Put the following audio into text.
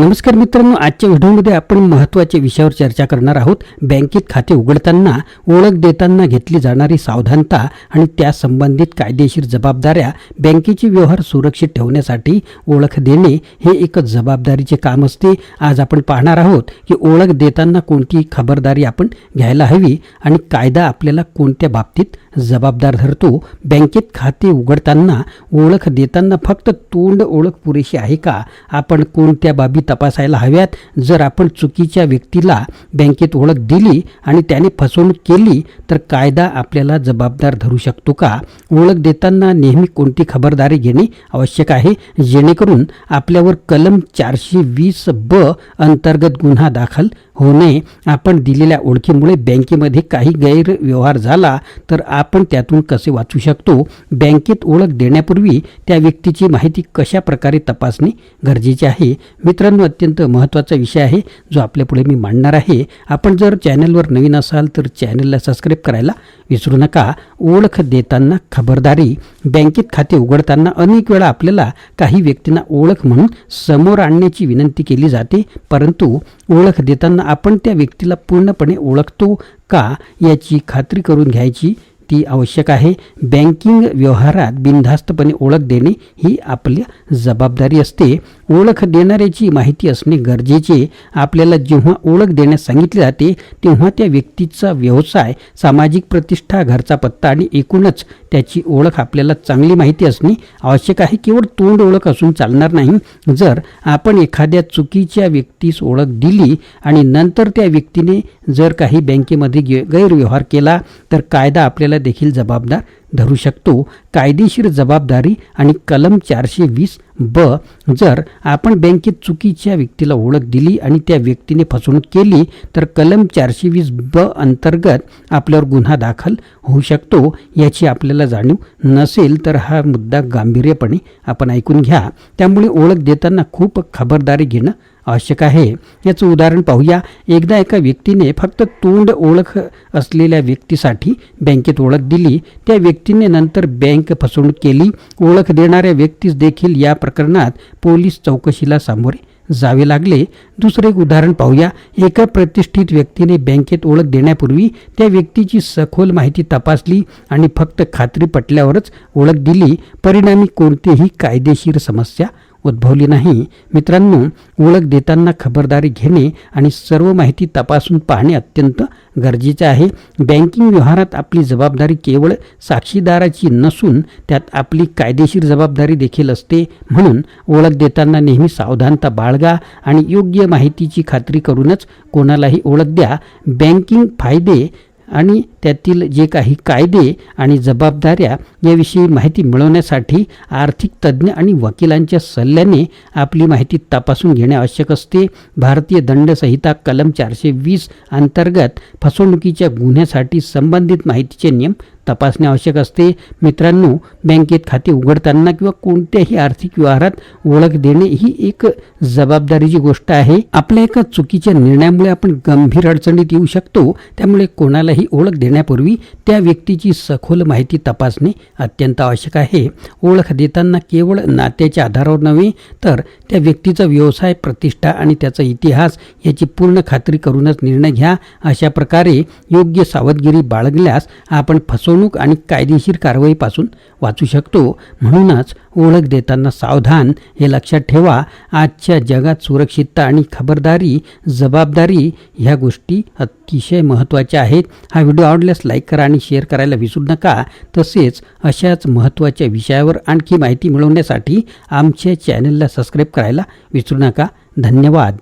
नमस्कार मित्रांनो आजच्या व्हिडिओमध्ये आपण महत्त्वाच्या विषयावर चर्चा करणार आहोत. बँकेत खाते उघडताना ओळख देताना घेतली जाणारी सावधानता आणि त्या संबंधित कायदेशीर जबाबदाऱ्या बँकेचे व्यवहार सुरक्षित ठेवण्यासाठी ओळख देणे हे एक जबाबदारीचे काम असते. आज आपण पाहणार आहोत की ओळख देताना कोणती खबरदारी आपण घ्यायला हवी आणि कायदा आपल्याला कोणत्या बाबतीत जबाबदार धरतो. बँकेत खाते उघडताना ओळख देताना फक्त तोंड ओळख पुरेशी आहे का? आपण कोणत्या बाबी तपासायला हव्यात. जर आपण चुकीच्या व्यक्तीला बँकेत ओळख दिली आणि त्याने फसवणूक केली तर कायदा आपल्याला जबाबदार धरू शकतो का? ओळख देताना नेहमी कोणती खबरदारी घेणे आवश्यक आहे? जेणेकरून आपल्यावर कलम चारशे वीस ब अंतर्गत गुन्हा दाखल होऊ नये आपण दिलेल्या ओळखीमुळे बँकेमध्ये काही गैरव्यवहार झाला तर आपण त्यातून कसे वाचू शकतो? बँकेत ओळख देण्यापूर्वी त्या व्यक्तीची माहिती कशा प्रकारे तपासणे गरजेचे आहे? मित्रांनो अत्यंत महत्त्वाचा विषय आहे जो आपल्यापुढे मी मांडणार आहे. आपण जर चॅनलवर नवीन असाल तर चॅनलला सबस्क्राईब करायला विसरू नका. ओळख देताना खबरदारी. बँकेत खाते उघडताना अनेक वेळा आपल्याला काही व्यक्तींना ओळख म्हणून समोर आणण्याची विनंती केली जाते परंतु ओळख देताना आपण त्या व्यक्तीला पूर्णपणे ओळखतो का याची खात्री करून घ्यायची ती आवश्यक आहे. बँकिंग व्यवहारात बिनधास्तपणे ओळख देणे ही आपली जबाबदारी असते. ओळख देणाऱ्याची माहिती असणे गरजेचे. आपल्याला जेव्हा ओळख देण्यास सांगितले जाते तेव्हा त्या व्यक्तीचा व्यवसाय सामाजिक प्रतिष्ठा घरचा पत्ता आणि एकूणच त्याची ओळख आपल्याला चांगली माहिती असणे आवश्यक आहे. केवळ तोंड ओळख असून चालणार नाही. जर आपण एखाद्या चुकीच्या व्यक्तीस ओळख दिली आणि नंतर त्या व्यक्तीने जर काही बँकेमध्ये गैरव्यवहार केला तर कायदा आपल्याला देखील जबाबदार धरू शकतो. कायदेशीर जबाबदारी आणि कलम चारशे वीस ब जर आपण बँकेत चुकीच्या व्यक्तीला ओळख दिली आणि त्या व्यक्तीने फसवणूक केली तर कलम चारशे वीस ब अंतर्गत आपल्यावर गुन्हा दाखल होऊ शकतो. याची आपल्याला जाणीव नसेल तर हा मुद्दा गांभीर्यपणे आपण ऐकून घ्या. त्यामुळे ओळख देताना खूप खबरदारी घेणं आवश्यक आहे. याचं उदाहरण पाहूया. एकदा एका व्यक्तीने फक्त तोंड ओळख असलेल्या व्यक्तीसाठी बँकेत ओळख दिली. त्या व्यक्तीने नंतर बँक फसवणूक केली. ओळख देणाऱ्या व्यक्तीस देखील या प्रकरणात पोलीस चौकशीला सामोरे जावे लागले. दुसरे एक उदाहरण पाहूया. एका प्रतिष्ठित व्यक्तीने बँकेत ओळख देण्यापूर्वी त्या व्यक्तीची सखोल माहिती तपासली आणि फक्त खात्री पटल्यावरच ओळख दिली. परिणामी कोणतीही कायदेशीर समस्या उद्भवली नाही. मित्रांनो ओळख देताना खबरदारी घेणे आणि सर्व माहिती तपासून पाहणे अत्यंत गरजेचे आहे. बँकिंग व्यवहारात आपली जबाबदारी केवळ साक्षीदाराची नसून त्यात आपली कायदेशीर जबाबदारी देखील असते. म्हणून ओळख देताना नेहमी सावधानता बाळगा आणि योग्य माहितीची खात्री करूनच कोणालाही ओळख द्या. बँकिंग फायदे आणि त्यातील जे काही कायदे आणि जबाबदाऱ्या याविषयी माहिती मिळवण्यासाठी आर्थिक तज्ज्ञ आणि वकिलांच्या सल्ल्याने आपली माहिती तपासून घेणे आवश्यक असते. भारतीय दंडसंहिता कलम चारशे वीस अंतर्गत फसवणुकीच्या गुन्ह्यासाठी संबंधित माहितीचे नियम तपासणे आवश्यक असते. मित्रांनो बँकेत खाते उघडताना किंवा कोणत्याही आर्थिक व्यवहारात ओळख देणे ही एक जबाबदारीची गोष्ट आहे. आपल्या एका चुकीच्या निर्णयामुळे आपण गंभीर अडचणीत येऊ शकतो. त्यामुळे कोणालाही ओळख देण्यापूर्वी त्या व्यक्तीची सखोल माहिती तपासणे अत्यंत आवश्यक आहे. ओळख देताना केवळ नात्याच्या आधारावर नव्हे तर त्या व्यक्तीचा व्यवसाय प्रतिष्ठा आणि त्याचा इतिहास याची पूर्ण खात्री करूनच निर्णय घ्या. अशा प्रकारे योग्य सावधगिरी बाळगल्यास आपण फसवणूक आणि कायदेशीर कारवाईपासून वाचू शकतो. म्हणूनच ओळख देताना सावधान हे लक्षात ठेवा. आजच्या जगात सुरक्षितता आणि खबरदारी जबाबदारी ह्या गोष्टी अतिशय महत्त्वाच्या आहेत. हा व्हिडिओ आवडल्यास लाईक करा आणि शेअर करायला विसरू नका. तसेच अशाच महत्त्वाच्या विषयावर आणखी माहिती मिळवण्यासाठी आमच्या चॅनलला सबस्क्राईब करायला विसरू नका. धन्यवाद.